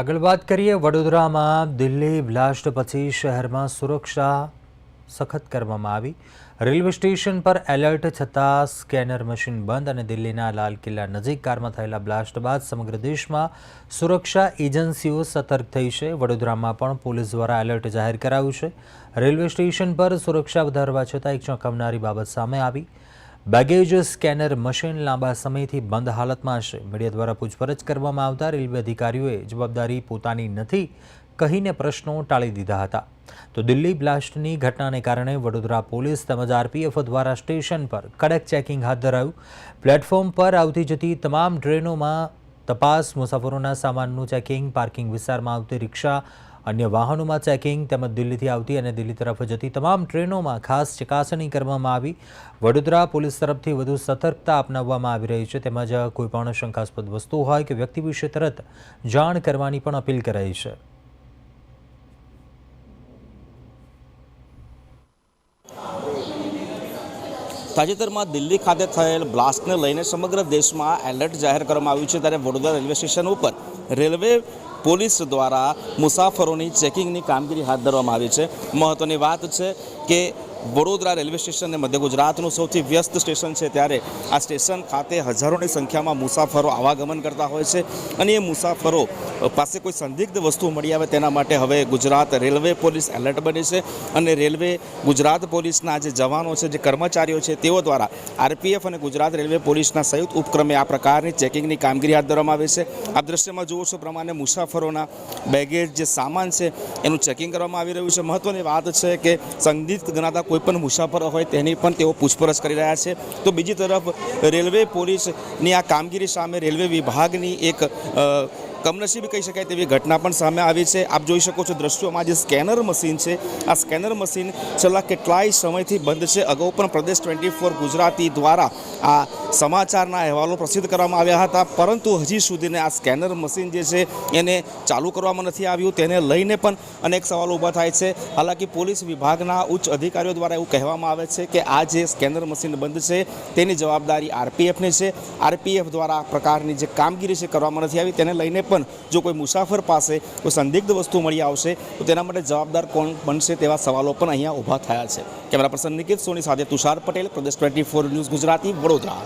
આગળ વાત કરીએ વડોદરામાં દિલ્હી બ્લાસ્ટ પછી શહેરમાં સુરક્ષા સખત કરવામાં આવી. રેલવે સ્ટેશન પર એલર્ટ છતાં સ્કેનર મશીન બંધ અને દિલ્હીના લાલ કિલ્લા નજીક કારમાં થયેલા બ્લાસ્ટ બાદ સમગ્ર દેશમાં સુરક્ષા એજન્સીઓ સતર્ક થઈ છે. વડોદરામાં પણ પોલીસ દ્વારા એલર્ટ જાહેર કરાયું છે. રેલવે સ્ટેશન પર સુરક્ષા વધારવા છતાં એક ચોંકાવનારી બાબત સામે આવી. બેગેજ સ્કેનર મશીન લાંબા સમયથી બંધ હાલતમાં છે. મીડિયા દ્વારા પૂછપરછ કરવામાં આવતા રેલવે અધિકારીઓએ જવાબદારી પોતાની નથી કહીને પ્રશ્નો ટાળી દીધા હતા. તો દિલ્હી બ્લાસ્ટની ઘટનાને કારણે વડોદરા પોલીસ તેમજ આરપીએફ દ્વારા સ્ટેશન પર કડક ચેકિંગ હાથ ધરાયું. પ્લેટફોર્મ પર આવતી જતી તમામ ટ્રેનોમાં તપાસ, મુસાફરોના સામાનનું ચેકિંગ, પાર્કિંગ વિસ્તારમાં આવતી રિક્ષા અન્ય વાહનોમાં ચેકિંગ તેમજ દિલ્હીથી આવતી અને દિલ્હી તરફ જતી તમામ ટ્રેનોમાં ખાસ ચકાસણી કરવામાં આવી. વડોદરા પોલીસ તરફથી વધુ સતર્કતા અપનાવવામાં આવી રહી છે. તેમજ કોઈપણ શંકાસ્પદ વસ્તુ હોય કે વ્યક્તિ વિશે તરત જાણ કરવાની પણ અપીલ કરાઈ છે. તાજેતરમાં દિલ્હી ખાતે થયેલ બ્લાસ્ટને લઈને સમગ્ર દેશમાં એલર્ટ જાહેર કરવામાં આવ્યું છે. ત્યારે વડોદરા રેલવે સ્ટેશન ઉપર રેલવે પોલીસ દ્વારા મુસાફરોની ચેકિંગની કામગીરી હાથ ધરવામાં આવી છે. મહત્ત્વની વાત છે કે વડોદરા રેલવે સ્ટેશન અને મધ્ય ગુજરાતનું સૌથી વ્યસ્ત સ્ટેશન છે ત્યારે આ સ્ટેશન ખાતે હજારોની સંખ્યામાં મુસાફરો આવાગમન કરતા હોય છે અને એ મુસાફરો પાસે કોઈ સંદિગ્ધ વસ્તુ મળી આવે તેના માટે હવે ગુજરાત રેલવે પોલીસ એલર્ટ બની છે અને રેલવે ગુજરાત પોલીસના જે જવાનો છે, જે કર્મચારીઓ છે, તેઓ દ્વારા આરપીએફ અને ગુજરાત રેલવે પોલીસના સંયુક્ત ઉપક્રમે આ પ્રકારની ચેકિંગની કામગીરી હાથ ધરવામાં આવી છે. આ દ્રશ્યમાં જુઓ છો પ્રમાણે મુસાફરોના બેગેજ જે સામાન છે, એનું ચેકિંગ કરવામાં આવી રહ્યું છે. મહત્ત્વની વાત છે કે સંદિગ્ધ ગણાતા કોઈપણ મુસાફરો હોય તેની પણ તેઓ પૂછપરછ કરી રહ્યા છે. તો બીજી તરફ રેલવે પોલીસની આ કામગીરી સામે રેલવે વિભાગની એક કમનસીબી કહી શકાય તેવી ઘટના પણ સામે આવી છે. આપ જોઈ શકો છો દ્રશ્યોમાં જે સ્કેનર મશીન છે, આ સ્કેનર મશીન છેલ્લા કેટલાય સમયથી બંધ છે. અગાઉ પણ પ્રદેશ ટ્વેન્ટી ફોર ગુજરાતી દ્વારા આ સમાચારના અહેવાલો પ્રસિદ્ધ કરવામાં આવ્યા હતા. પરંતુ હજી સુધીને આ સ્કેનર મશીન જે છે, એને ચાલુ કરવામાં નથી આવ્યું. તેને લઈને પણ અનેક સવાલો ઊભા થાય છે. હાલાકી પોલીસ વિભાગના ઉચ્ચ અધિકારીઓ દ્વારા એવું કહેવામાં આવે છે કે આ જે સ્કેનર મશીન બંધ છે, તેની જવાબદારી આરપીએફની છે. આરપીએફ દ્વારા પ્રકારની જે કામગીરી છે, કરવામાં નથી આવી. તેને લઈને પણ જો કોઈ મુસાફર પાસે કોઈ સંદિગ્ધ વસ્તુ મળી આવશે, તો તેના માટે જવાબદાર કોણ બનશે તેવા સવાલો પણ અહીંયા ઊભા થયા છે. કેમેરા પર્સન નિકિત સોની સાથે Tushar Patel, Pradesh twenty four news Gujarati, Vadodara.